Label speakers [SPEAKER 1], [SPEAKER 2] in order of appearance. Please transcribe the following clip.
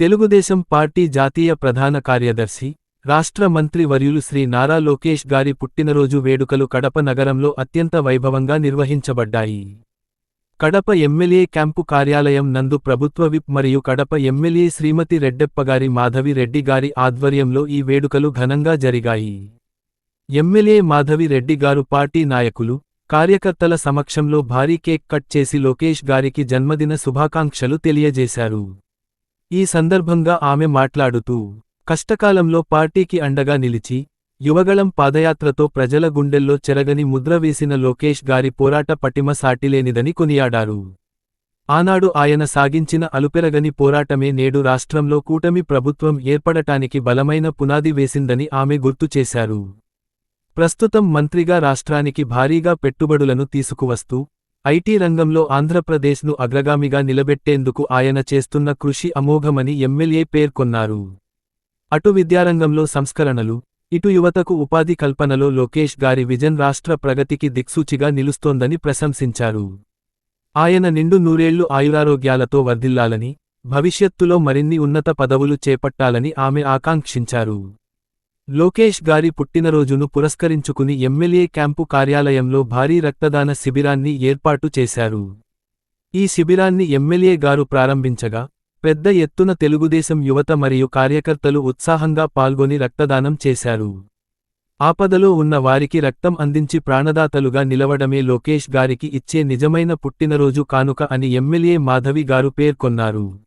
[SPEAKER 1] Telugu Desam party జాతీయ ప్రధాన కార్యదర్శి రాష్ట్ర మంత్రి వర్యులు శ్రీ నారా లోకేష్ గారి పుట్టినరోజు వేడుకలు కడప నగరంలో అత్యంత వైభవంగా నిర్వహించబడ్డాయి. కడప ఎమ్మెల్యే క్యాంపు కార్యాలయం నందు ప్రభుత్వ విప్ మరియు కడప ఎమ్మెల్యే శ్రీమతి రెడ్డెప్పగారి మాధవి రెడ్డి గారి ఆధ్వర్యంలో ఈ వేడుకలు ఘనంగా జరిగాయి. ఎమ్మెల్యే మాధవి రెడ్డి గారు పార్టీ నాయకులు కార్యకర్తల సమక్షంలో భారీ కేక్ కట్ చేసి లోకేష్ గారికి జన్మదిన శుభాకాంక్షలు తెలియజేశారు. ఈ సందర్భంగా ఆమె మాట్లాడుతూ కష్టకాలంలో పార్టీకి అండగా నిలిచి యువగళం పాదయాత్రతో ప్రజల గుండెల్లో చెరగని ముద్ర వేసిన లోకేష్ గారి పోరాట పటిమ సాటిలేనిదని కొనియాడారు. ఆనాడు ఆయన సాగించిన అలుపెరగని పోరాటమే నేడు రాష్ట్రంలో కూటమి ప్రభుత్వం ఏర్పడటానికి బలమైన పునాది వేసిందని ఆమె గుర్తు చేశారు. ప్రస్తుతం మంత్రిగా రాష్ట్రానికి భారీగా పెట్టుబడులను తీసుకువస్తూ ఐటీ రంగంలో ఆంధ్రప్రదేశ్ను అగ్రగామిగా నిలబెట్టేందుకు ఆయన చేస్తున్న కృషి అమోఘమని ఎమ్మెల్యే పేర్కొన్నారు. అటు విద్యారంగంలో సంస్కరణలు ఇటు యువతకు ఉపాధి కల్పనలో లోకేష్ గారి విజన్ రాష్ట్ర ప్రగతికి దిక్సూచిగా నిలుస్తోందని ప్రశంసించారు. ఆయన నిండు నూరేళ్ళు ఆయురారోగ్యాలతో వర్ధిల్లాలని భవిష్యత్తులో మరిన్ని ఉన్నత పదవులు చేపట్టాలని ఆమె ఆకాంక్షించారు. లోకేష్ గారి పుట్టినరోజును పురస్కరించుకుని ఎమ్మెల్యే క్యాంపు కార్యాలయంలో భారీ రక్తదాన శిబిరాన్ని ఏర్పాటు చేశారు. ఈ శిబిరాన్ని ఎమ్మెల్యే గారు ప్రారంభించగా పెద్ద ఎత్తున తెలుగుదేశం యువత మరియు కార్యకర్తలు ఉత్సాహంగా పాల్గొని రక్తదానం చేశారు. ఆపదలో ఉన్న వారికి రక్తం అందించి ప్రాణదాతలుగా నిలవడమే లోకేష్ గారికి ఇచ్చే నిజమైన పుట్టినరోజు కానుక అని ఎమ్మెల్యే మాధవి గారు పేర్కొన్నారు.